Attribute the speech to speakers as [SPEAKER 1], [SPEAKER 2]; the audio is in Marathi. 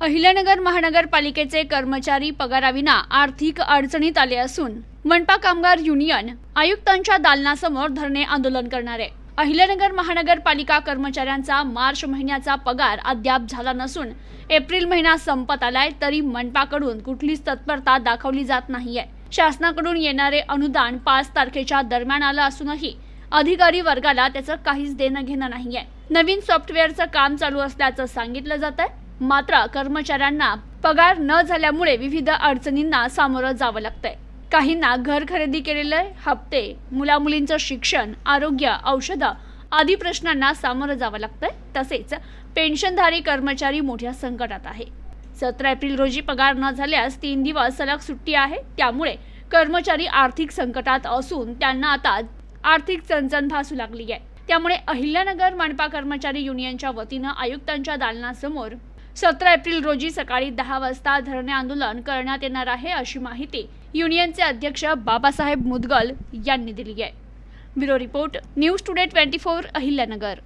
[SPEAKER 1] अहिल्यानगर महानगरपालिकेचे कर्मचारी पगाराविना आर्थिक अडचणीत आले असून मनपा कामगार युनियन आयुक्तांच्या दालनासमोर धरणे आंदोलन करणार आहे. अहिल्यानगर महानगरपालिका कर्मचाऱ्यांचा मार्च महिन्याचा पगार अद्याप झाला नसून एप्रिल महिना संपत आलाय तरी मनपाकडून कुठलीच तत्परता दाखवली जात नाहीये. शासनाकडून येणारे अनुदान पाच तारखेच्या दरम्यान आलं असूनही अधिकारी वर्गाला त्याचं काहीच देणं घेणं नाहीये. नवीन सॉफ्टवेअरचं काम चालू असल्याचं सांगितलं जात आहे मात्र कर्मचाऱ्यांना पगार न झाल्यामुळे विविध अडचणींना सामोरं जावं लागतंय. काहींना घर खरेदी केलेले हप्ते मुलामुलींचं शिक्षण आरोग्य औषधं आदी प्रश्नांना सामोरं जावं लागतंय. तसेच पेन्शनधारी कर्मचारी मोठ्या संकटात आहे. सतरा एप्रिल रोजी पगार न झाल्यास तीन दिवस सलग सुट्टी आहे. त्यामुळे कर्मचारी आर्थिक संकटात असून त्यांना आता आर्थिक चणचण भासू लागली आहे त्यामुळे अहिल्यानगर मनपा कर्मचारी युनियनच्या वतीनं आयुक्तांच्या दालनासमोर सतरा एप्रिल रोजी सकाळी दहा वाजता धरणे आंदोलन करण्यात येणार आहे अशी माहिती युनियनचे अध्यक्ष बाबासाहेब मुदगल यांनी दिली आहे. Bureau report news today twenty four Ahilyanagar.